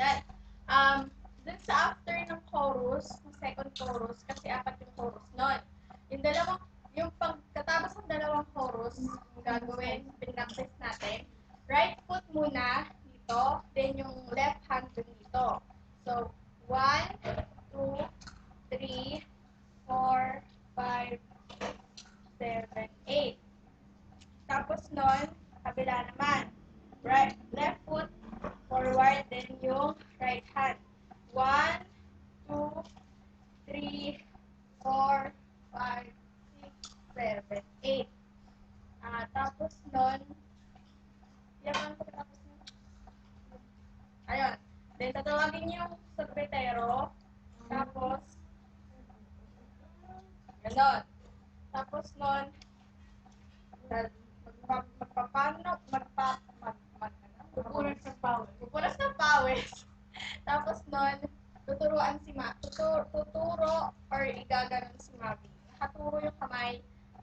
Yan. Um, dun sa after ng chorus, ng second chorus, kasi apat yung chorus nun. Yung dalawang, yung pagkatapos ng dalawang chorus, yung gagawin, pinractice natin, right foot muna dito, then yung left hand dun dito. So, one, two, three, four, five, six, seven, eight. Tapos nun, kabila naman. Right, yung right hand. One, two, three, four, five, six, seven, eight. Ah, tapos nun, yan ang pagkatapos nun. Ayun. Then, tatawagin yung sekretero. Tapos, ganon. Tapos nun, mag- magpa- magpapano, magpa, mag, mag, ano? Pupunan sa power. Pupunas ng pawis. Tapos nun, tuturuan si Ma, tuturo, tuturo or igaganon si Mavi. Nakaturo yung kamay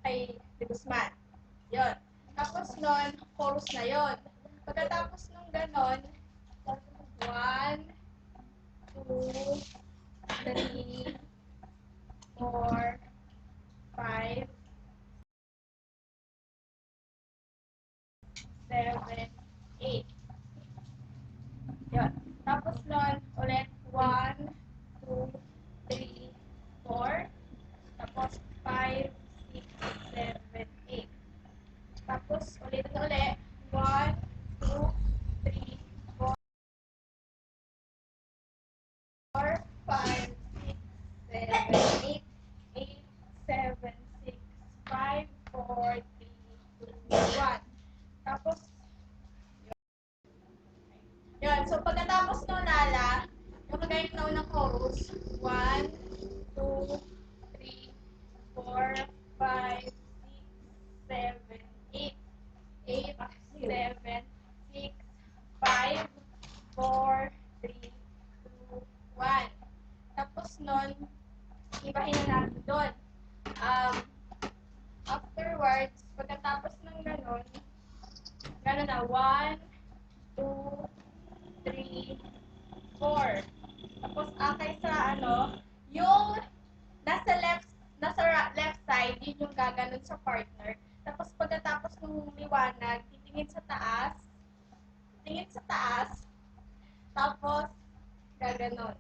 kay De Guzman. Yun. Tapos nun, chorus na yon. Pagkatapos nung ganon, one, two, three, four, five, seven, eight. Yun. Tapos nun, ulit, one, two, three, four. Tapos, five, six, seven, eight. Tapos, ulit ulit, one, two, three, four, four, five, six, seven, eight, eight, seven, six, five, four, three. Tapos, yun, so pagkatapos ng lala, yung kagaya ng unang chorus, 1, 2, 3, 4, 5, 6, 7, 8, 8, 7, 6, 5, 4, 3, 2, 1. Tapos nun, ibahin na natin doon. Um, afterwards, pagkatapos ng ganun, ganun na, 1, 2, 3, 4. Tapos akay sa ano, yung nasa left nasa left side, yun yung gaganon sa partner. Tapos pagkatapos ng liwanag, titingin sa taas, titingin sa taas, tapos gaganon.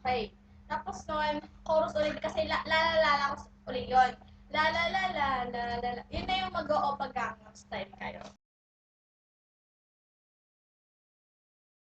Okay. Tapos nun, chorus ulit kasi la la la la ulit yun. La la la la la la la. Yun na yung ka.